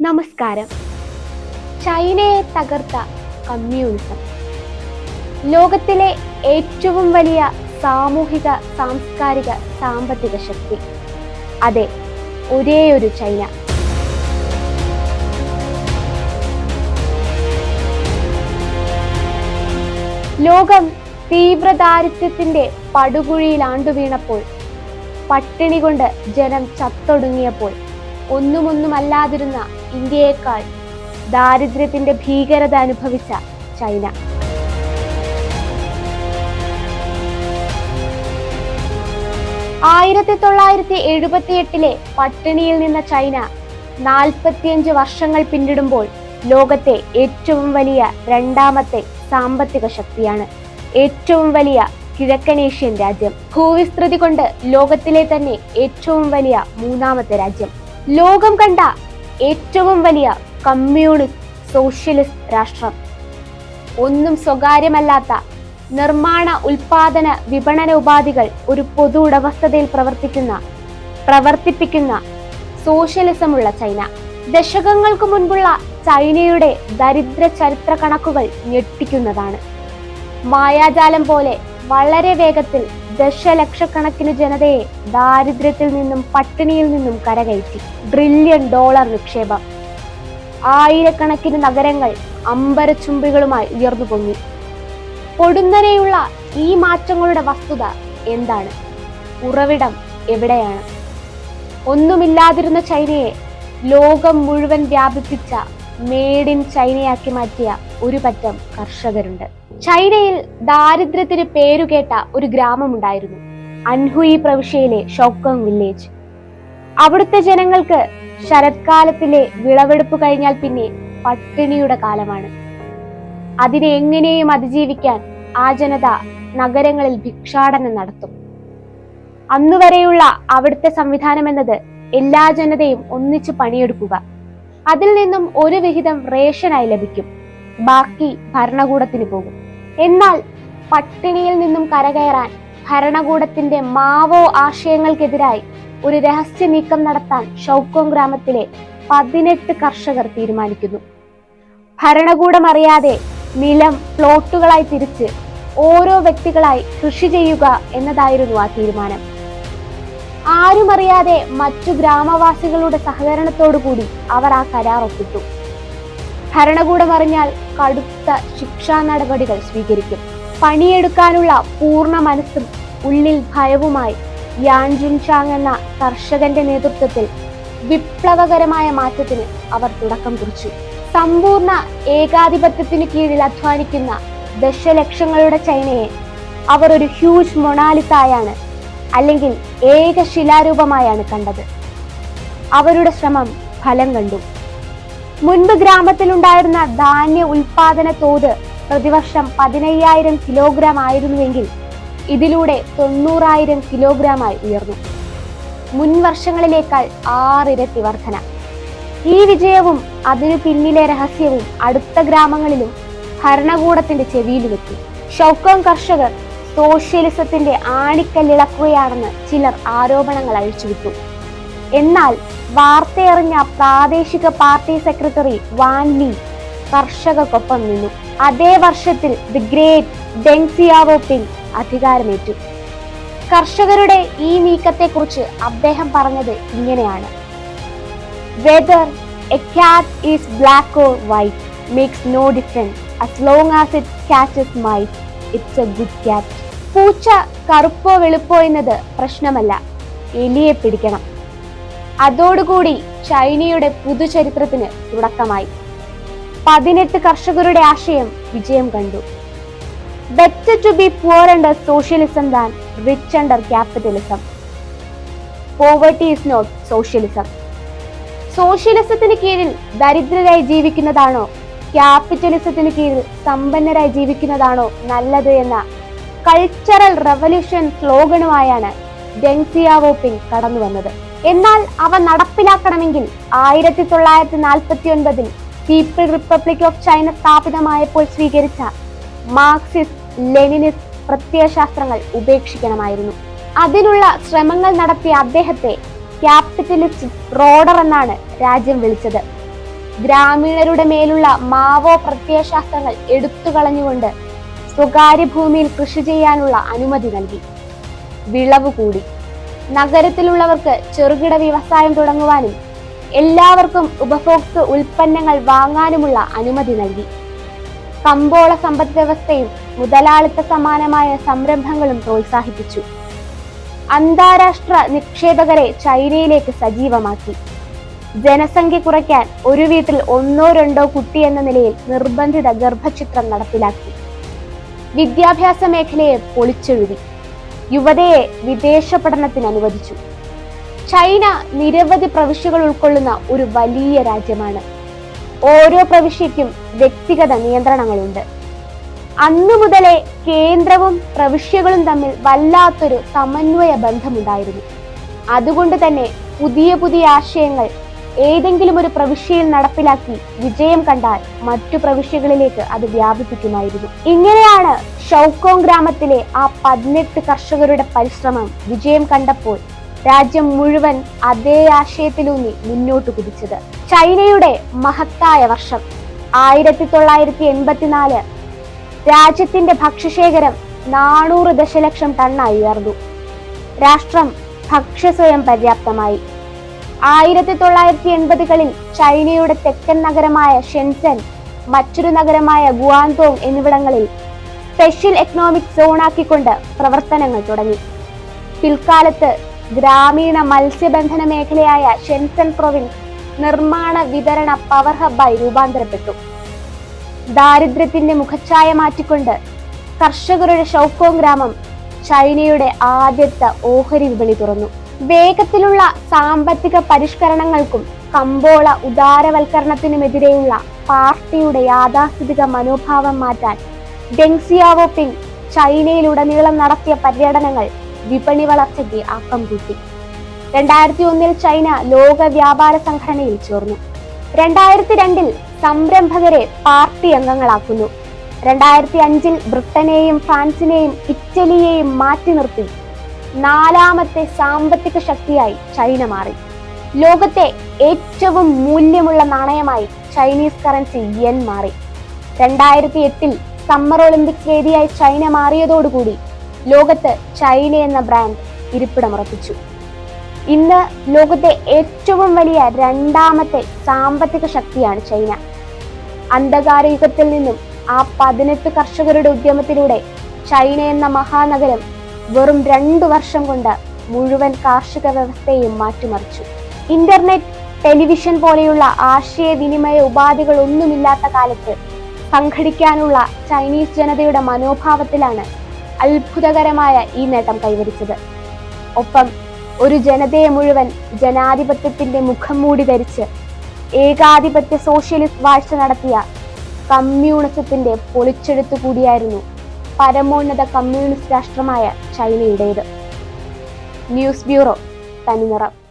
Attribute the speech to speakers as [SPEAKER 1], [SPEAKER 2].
[SPEAKER 1] നമസ്കാരം. ചൈനയെ തകർത്ത കമ്മ്യൂണിസം. ലോകത്തിലെ ഏറ്റവും വലിയ സാമൂഹിക സാംസ്കാരിക സാമ്പത്തിക ശക്തി. അതെ ഒരേയൊരു ചൈന. ലോകം തീവ്ര ദാരിദ്ര്യത്തിന്റെ പടുകുഴിയിൽ ആണ്ടുവീണപ്പോൾ പട്ടിണി കൊണ്ട് ജനം ചത്തൊടുങ്ങിയപ്പോൾ ഒന്നുമൊന്നുമല്ലാതിരുന്ന ഇന്ത്യയേക്കാൾ ദാരിദ്ര്യത്തിന്റെ ഭീകരത അനുഭവിച്ച ചൈന. ആയിരത്തി തൊള്ളായിരത്തി എഴുപത്തി എട്ടിലെ പട്ടിണിയിൽ നിന്ന ചൈന നാൽപ്പത്തിയഞ്ച് വർഷങ്ങൾ പിന്നിടുമ്പോൾ ലോകത്തെ ഏറ്റവും വലിയ രണ്ടാമത്തെ സാമ്പത്തിക ശക്തിയാണ്. ഏറ്റവും വലിയ കിഴക്കനേഷ്യൻ രാജ്യം. ഭൂവിസ്തൃതി കൊണ്ട് ലോകത്തിലെ തന്നെ ഏറ്റവും വലിയ മൂന്നാമത്തെ രാജ്യം. ലോകം കണ്ട ഏറ്റവും വലിയ കമ്മ്യൂണിസ്റ്റ് സോഷ്യലിസ്റ്റ് രാഷ്ട്രം. ഒന്നും സ്വകാര്യമല്ലാത്ത നിർമ്മാണ ഉൽപാദന വിപണന ഉപാധികൾ ഒരു പൊതു ഉടമസ്ഥതയിൽ പ്രവർത്തിക്കുന്ന പ്രവർത്തിപ്പിക്കുന്ന സോഷ്യലിസമുള്ള ചൈന. ദശകങ്ങൾക്ക് മുൻപുള്ള ചൈനയുടെ ദരിദ്ര ചരിത്ര കണക്കുകൾ ഞെട്ടിക്കുന്നതാണ്. മായാജാലം പോലെ വളരെ വേഗത്തിൽ ദശലക്ഷക്കണക്കിന് ജനതയെ ദാരിദ്ര്യത്തിൽ നിന്നും പട്ടിണിയിൽ നിന്നും കരകയറ്റി. ട്രില്യൺ ഡോളർ നിക്ഷേപം. ആയിരക്കണക്കിന് നഗരങ്ങൾ അമ്പരച്ചുംബികളുമായി ഉയർന്നു പൊങ്ങി. പൊടുന്നനെയുള്ള ഈ മാറ്റങ്ങളുടെ വസ്തുത എന്താണ്? ഉറവിടം എവിടെയാണ്? ഒന്നുമില്ലാതിരുന്ന ചൈനയെ ലോകം മുഴുവൻ വ്യാപിപ്പിച്ച മേഡ് ഇൻ ചൈനയാക്കി മാറ്റിയ ഒരു പറ്റം കർഷകരുണ്ട്. ചൈനയിൽ ദാരിദ്ര്യത്തിന് പേരുകേട്ട ഒരു ഗ്രാമമുണ്ടായിരുന്നു. അൻഹുയി പ്രവിശ്യയിലെ ഷോക്കോങ് വില്ലേജ്. അവിടുത്തെ ജനങ്ങൾക്ക് ശരത്കാലത്തിലെ വിളവെടുപ്പ് കഴിഞ്ഞാൽ പിന്നെ പട്ടിണിയുടെ കാലമാണ്. അതിനെ എങ്ങനെയും അതിജീവിക്കാൻ ആ ജനത നഗരങ്ങളിൽ ഭിക്ഷാടനം നടത്തും. അന്നുവരെയുള്ള അവിടുത്തെ സംവിധാനം എന്നത് എല്ലാ ജനതയും ഒന്നിച്ച് പണിയെടുക്കുക. അതിൽ നിന്നും ഒരു വിഹിതം റേഷനായി ലഭിക്കും. ബാക്കി ഭരണകൂടത്തിന് പോകും. എന്നാൽ പട്ടിണിയിൽ നിന്നും കരകയറാൻ ഭരണകൂടത്തിന്റെ മാവോ ആശയങ്ങൾക്കെതിരായി ഒരു രഹസ്യ നീക്കം നടത്താൻ ഷൗക്കോം ഗ്രാമത്തിലെ പതിനെട്ട് കർഷകർ തീരുമാനിക്കുന്നു. ഭരണകൂടം അറിയാതെ നിലം പ്ലോട്ടുകളായി തിരിച്ച് ഓരോ വ്യക്തികളായി കൃഷി ചെയ്യുക എന്നതായിരുന്നു ആ തീരുമാനം. ആരുമറിയാതെ മറ്റു ഗ്രാമവാസികളുടെ സഹകരണത്തോടു കൂടി അവർ ആ കരാർ ഒപ്പിട്ടു. ഭരണകൂടം അറിഞ്ഞാൽ കടുത്ത ശിക്ഷാ നടപടികൾ സ്വീകരിക്കും. പണിയെടുക്കാനുള്ള പൂർണ മനസ്സും ഉള്ളിൽ ഭയവുമായി യാൻ ജുൻചാങ് എന്ന കർഷകന്റെ നേതൃത്വത്തിൽ വിപ്ലവകരമായ മാറ്റത്തിന് അവർ തുടക്കം കുറിച്ചു. സമ്പൂർണ ഏകാധിപത്യത്തിന് കീഴിൽ അധ്വാനിക്കുന്ന ദശലക്ഷങ്ങളുടെ ചൈനയെ അവർ ഒരു ഹ്യൂജ് മൊണാലിസായാണ് അല്ലെങ്കിൽ ഏക ശിലാരൂപമായാണ് കണ്ടത്. അവരുടെ ശ്രമം ഫലം കണ്ടു. മുൻപ് ഗ്രാമത്തിലുണ്ടായിരുന്ന ധാന്യ ഉൽപാദന തോത് പ്രതിവർഷം പതിനയ്യായിരം കിലോഗ്രാം ആയിരുന്നുവെങ്കിൽ ഇതിലൂടെ തൊണ്ണൂറായിരം കിലോഗ്രാമായി ഉയർന്നു. മുൻ വർഷങ്ങളിലേക്കാൾ ആറിരട്ടി വർധന. ഈ വിജയവും അതിനു പിന്നിലെ രഹസ്യവും അടുത്ത ഗ്രാമങ്ങളിലും ഭരണകൂടത്തിന്റെ ചെവിയിലുമെത്തി ഷൗക്കം കർഷകർ സോഷ്യലിസത്തിന്റെ ആണിക്കല്ലിളക്കുകയാണെന്ന് ചിലർ ആരോപണങ്ങൾ അഴിച്ചുവിട്ടു. എന്നാൽ വാർത്തയറിഞ്ഞ പ്രാദേശിക പാർട്ടി സെക്രട്ടറി വാൻ ലീ കർഷകർക്കൊപ്പം നിന്നു. അതേ വർഷത്തിൽ ദി ഗ്രേറ്റ് ഡെങ്സിയാവോ അധികാരമേറ്റു. കർഷകരുടെ ഈ നീക്കത്തെക്കുറിച്ച് അദ്ദേഹം പറഞ്ഞത് ഇങ്ങനെയാണ്. Whether a cat is black or white makes no difference as long as it catches mice it's a good cat പൂച്ച കറുപ്പോ വെളുപ്പോ എന്നത് പ്രശ്നമല്ല. എലിയെ പിടിക്കണം. അതോടുകൂടി ചൈനയുടെ പുതുചരിത്രത്തിന് തുടക്കമായി. പതിനെട്ട് കർഷകരുടെ ആശയം വിജയം കണ്ടു. Better to be poor under socialism than rich under capitalism poverty is not socialism സോഷ്യലിസത്തിന് കീഴിൽ ദരിദ്രരായി ജീവിക്കുന്നതാണോ? ക്യാപിറ്റലിസത്തിന് കീഴിൽ സമ്പന്നരായി ജീവിക്കുന്നതാണോ നല്ലത് എന്ന കൾച്ചറൽ റവല്യൂഷൻ സ്ലോഗനുമായാണ് ഡെങ് കടന്നു വന്നത് എന്നാൽ അവ നടപ്പിലാക്കണമെങ്കിൽ ആയിരത്തി തൊള്ളായിരത്തി നാൽപ്പത്തി ഒൻപതിൽ പീപ്പിൾ റിപ്പബ്ലിക് ഓഫ് ചൈന സ്ഥാപിതമായപ്പോൾ സ്വീകരിച്ച മാർക്സിസ്റ്റ് ലെനിനിസ്റ്റ് പ്രത്യയശാസ്ത്രങ്ങൾ ഉപേക്ഷിക്കണമായിരുന്നു. അതിനുള്ള ശ്രമങ്ങൾ നടത്തിയ അദ്ദേഹത്തെ ക്യാപിറ്റലിസ്റ്റ് റോഡർ എന്നാണ് രാജ്യം വിളിച്ചത്. ഗ്രാമീണരുടെ മേലുള്ള മാവോ പ്രത്യയശാസ്ത്രങ്ങൾ എടുത്തു കളഞ്ഞുകൊണ്ട് സ്വകാര്യ ഭൂമിയിൽ കൃഷി ചെയ്യാനുള്ള അനുമതി നൽകി. വിളവ് കൂടി നഗരത്തിലുള്ളവർക്ക് ചെറുകിട വ്യവസായം തുടങ്ങുവാനും എല്ലാവർക്കും ഉപഭോക്തൃ ഉൽപ്പന്നങ്ങൾ വാങ്ങാനുമുള്ള അനുമതി നൽകി. കമ്പോള സമ്പദ് വ്യവസ്ഥയും മുതലാളിത്ത സമാനമായ സംരംഭങ്ങളും പ്രോത്സാഹിപ്പിച്ചു. അന്താരാഷ്ട്ര നിക്ഷേപകരെ ചൈനയിലേക്ക് സജീവമാക്കി. ജനസംഖ്യ കുറയ്ക്കാൻ ഒരു വീട്ടിൽ ഒന്നോ രണ്ടോ കുട്ടി എന്ന നിലയിൽ നിർബന്ധിത ഗർഭചിത്രം നടപ്പിലാക്കി. വിദ്യാഭ്യാസ മേഖലയെ പൊളിച്ചെഴുതി യുവതയെ വിദേശ പഠനത്തിന് അനുവദിച്ചു. ചൈന നിരവധി പ്രവിശ്യകൾ ഉൾക്കൊള്ളുന്ന ഒരു വലിയ രാജ്യമാണ്. ഓരോ പ്രവിശ്യയ്ക്കും വ്യക്തിഗത നിയന്ത്രണങ്ങളുണ്ട്. അന്നു മുതലേ കേന്ദ്രവും പ്രവിശ്യകളും തമ്മിൽ വല്ലാത്തൊരു സമന്വയ ബന്ധമുണ്ടായിരുന്നു. അതുകൊണ്ട് തന്നെ പുതിയ പുതിയ ആശയങ്ങൾ ഏതെങ്കിലും ഒരു പ്രവിശ്യയിൽ നടപ്പിലാക്കി വിജയം കണ്ടാൽ മറ്റു പ്രവിശ്യകളിലേക്ക് അത് വ്യാപിപ്പിക്കുമായിരുന്നു. ഇങ്ങനെയാണ് ഷൗക്കോങ് ഗ്രാമത്തിലെ ആ പതിനെട്ട് കർഷകരുടെ പരിശ്രമം വിജയം കണ്ടപ്പോൾ രാജ്യം മുഴുവൻ അതേ ആശയത്തിലൂന്നി മുന്നോട്ട് കുതിച്ചത്. ചൈനയുടെ മഹത്തായ വർഷം ആയിരത്തി തൊള്ളായിരത്തി എൺപത്തിനാല് രാജ്യത്തിന്റെ ഭക്ഷ്യശേഖരം നാനൂറ് ദശലക്ഷം ടണ്ണായി ഉയർന്നു. രാഷ്ട്രം ഭക്ഷ്യസ്വയം പര്യാപ്തമായി. ആയിരത്തി തൊള്ളായിരത്തി എൺപതുകളിൽ ചൈനയുടെ തെക്കൻ നഗരമായ ഷെൻസൻ മറ്റൊരു നഗരമായ ഗുവാന്തോങ് എന്നിവിടങ്ങളിൽ സ്പെഷ്യൽ എക്കണോമിക് സോണാക്കിക്കൊണ്ട് പ്രവർത്തനങ്ങൾ തുടങ്ങി. പിൽക്കാലത്ത് ഗ്രാമീണ മത്സ്യബന്ധന മേഖലയായ ഷെൻസൻ പ്രൊവിൻസ് നിർമ്മാണ വിതരണ പവർ ഹബ്ബായി രൂപാന്തരപ്പെട്ടു. ദാരിദ്ര്യത്തിന്റെ മുഖച്ഛായ മാറ്റിക്കൊണ്ട് കർഷകരുടെ ഷൗക്കോങ് ഗ്രാമം ചൈനയുടെ ആദ്യത്തെ ഓഹരി വിപണി തുറന്നു. വേഗത്തിലുള്ള സാമ്പത്തിക പരിഷ്കരണങ്ങൾക്കും കമ്പോള ഉദാരവൽക്കരണത്തിനുമെതിരെയുള്ള പാർട്ടിയുടെ യാഥാസ്ഥിതിക മനോഭാവം മാറ്റാൻ ഡെങ്സിയാവോ പിങ് ചൈനയിലുടനീളം നടത്തിയ പര്യടനങ്ങൾ വിപണി വളർച്ചയ്ക്ക് ആക്കം കൂട്ടി. രണ്ടായിരത്തി ഒന്നിൽ ചൈന ലോക വ്യാപാര സംഘടനയിൽ ചേർന്നു. രണ്ടായിരത്തി രണ്ടിൽ സംരംഭകരെ പാർട്ടി അംഗങ്ങളാക്കുന്നു. രണ്ടായിരത്തി അഞ്ചിൽ ബ്രിട്ടനെയും ഫ്രാൻസിനെയും ഇറ്റലിയെയും മാറ്റി നിർത്തി നാലാമത്തെ സാമ്പത്തിക ശക്തിയായി ചൈന മാറി. ലോകത്തെ ഏറ്റവും മൂല്യമുള്ള നാണയമായി ചൈനീസ് കറൻസി യൻ മാറി. രണ്ടായിരത്തി എട്ടിൽ സമ്മർ ഒളിമ്പിക്സ് വേദിയായി ചൈന മാറിയതോടുകൂടി ലോകത്ത് ചൈന എന്ന ബ്രാൻഡ് ഇരിപ്പിടമുറപ്പിച്ചു. ഇന്ന് ലോകത്തെ ഏറ്റവും വലിയ രണ്ടാമത്തെ സാമ്പത്തിക ശക്തിയാണ് ചൈന. അന്ധകാര യുഗത്തിൽ നിന്നും ആ പതിനെട്ട് കർഷകരുടെ ഉദ്യമത്തിലൂടെ ചൈന എന്ന മഹാനഗരം വെറും രണ്ടു വർഷം കൊണ്ട് മുഴുവൻ കാർഷിക വ്യവസ്ഥയും മാറ്റിമറിച്ചു. ഇന്റർനെറ്റ് ടെലിവിഷൻ പോലെയുള്ള ആശയവിനിമയ ഉപാധികൾ ഒന്നുമില്ലാത്ത കാലത്ത് സംഘടിക്കാനുള്ള ചൈനീസ് ജനതയുടെ മനോഭാവത്തിലാണ് അത്ഭുതകരമായ ഈ നേട്ടം കൈവരിച്ചത്. ഒപ്പം ഒരു ജനതയെ മുഴുവൻ ജനാധിപത്യത്തിന്റെ മുഖം മൂടി ധരിച്ച് ഏകാധിപത്യ സോഷ്യലിസ്റ്റ് വാഴ്ച നടത്തിയ കമ്മ്യൂണിസത്തിന്റെ പൊളിച്ചെടുത്തു കൂടിയായിരുന്നു പരമോന്നത കമ്മ്യൂണിസ്റ്റ് രാഷ്ട്രമായ ചൈനയുടേത്. News bureau Thaniniram.